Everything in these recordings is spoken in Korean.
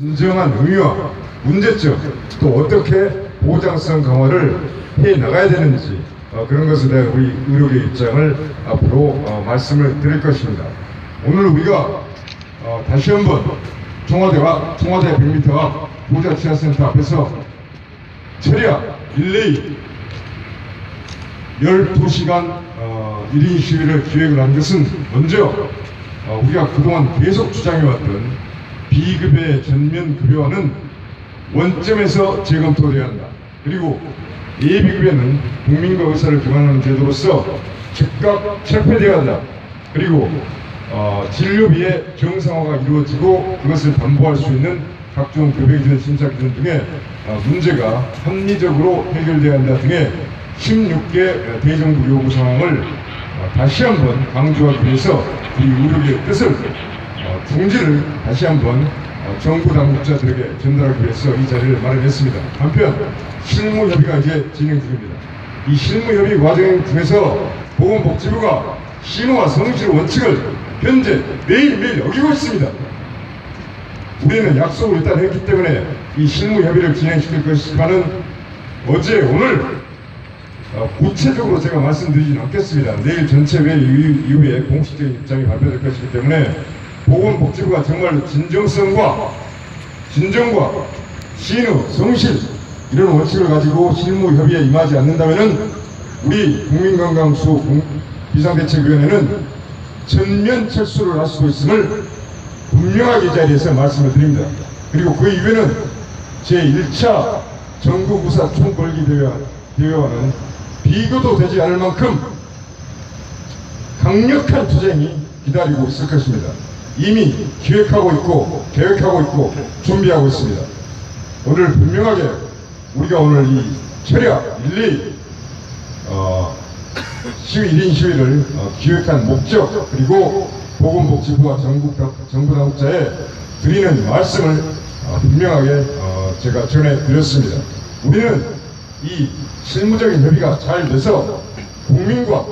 진정한 의미와 문제점 또 어떻게 보장성 강화를 해 나가야 되는지 어, 그런 것에 대한 우리 의료계 입장을 앞으로 어, 말씀을 드릴 것입니다. 오늘 우리가 어, 다시 한번 청와대와 청와대 100m 앞 보자 치아센터 앞에서 철야 릴레이 12시간 어, 1인 시위를 기획을 한 것은 먼저 어, 우리가 그동안 계속 주장해왔던 비급여 전면 급여화는 원점에서 재검토되어야 한다. 그리고 예비급여는 국민과 의사를 교환하는 제도로서 즉각 철폐되어야 한다. 그리고 어, 진료비의 정상화가 이루어지고 그것을 담보할 수 있는 각종 급여기준 심사 기준 등의 어, 문제가 합리적으로 해결돼야 한다 등의 16개 대정부 요구 사항을 어, 다시 한번 강조하기 위해서 우리 의료계의 뜻을 어, 중지를 다시 한번 어, 정부 당국자들에게 전달하기 위해서 이 자리를 마련했습니다. 한편 실무 협의가 이제 진행 중입니다. 이 실무 협의 과정 중에서 보건복지부가 신호와 성실 원칙을 현재 매일매일 어기고 있습니다. 우리는 약속을 일단 했기 때문에 이 실무 협의를 진행시킬 것이지만은 어제 오늘 어, 구체적으로 제가 말씀드리진 않겠습니다. 내일 전체 회의 이후- 이후에 공식적인 입장이 발표될 것이기 때문에 보건복지부가 정말 진정성과 진정과 신의, 성실 이런 원칙을 가지고 실무 협의에 임하지 않는다면은 우리 국민건강수 공- 비상대책위원회는 전면 철수를 할 수도 있음을 분명하게 이 자리에서 말씀을 드립니다. 그리고 그 이후에는 제1차 전국구사 총궐기 대회, 대회와는 비교도 되지 않을 만큼 강력한 투쟁이 기다리고 있을 것입니다. 이미 기획하고 있고 계획하고 있고 준비하고 있습니다. 오늘 분명하게 우리가 오늘 이 철야 릴레이 어, 시위 1인 시위를 어, 기획한 목적 그리고 보건복지부와 전국 당- 정부 당국자에 드리는 말씀을 어, 분명하게 어, 제가 전해 드렸습니다. 우리는 이 실무적인 협의가 잘 돼서 국민과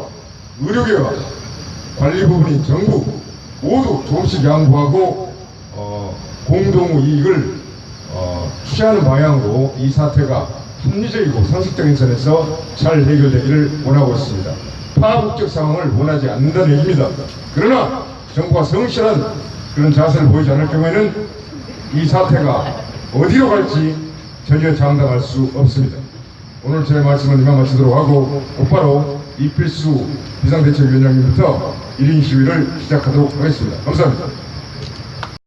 의료계와 관리 부분인 정부 모두 조금씩 양보하고 어, 공동 이익을 어, 취하는 방향으로 이 사태가 합리적이고 상식적인 선에서 잘 해결되기를 원하고 있습니다. 파국적 상황을 원하지 않는다는 얘기입니다. 그러나 정부가 성실한 그런 자세를 보이지 않을 경우에는 이 사태가 어디로 갈지 전혀 장담할 수 없습니다. 오늘 제 말씀은 이만 마치도록 하고 곧바로 이필수 비상대책위원장님부터 1인 시위를 시작하도록 하겠습니다. 감사합니다.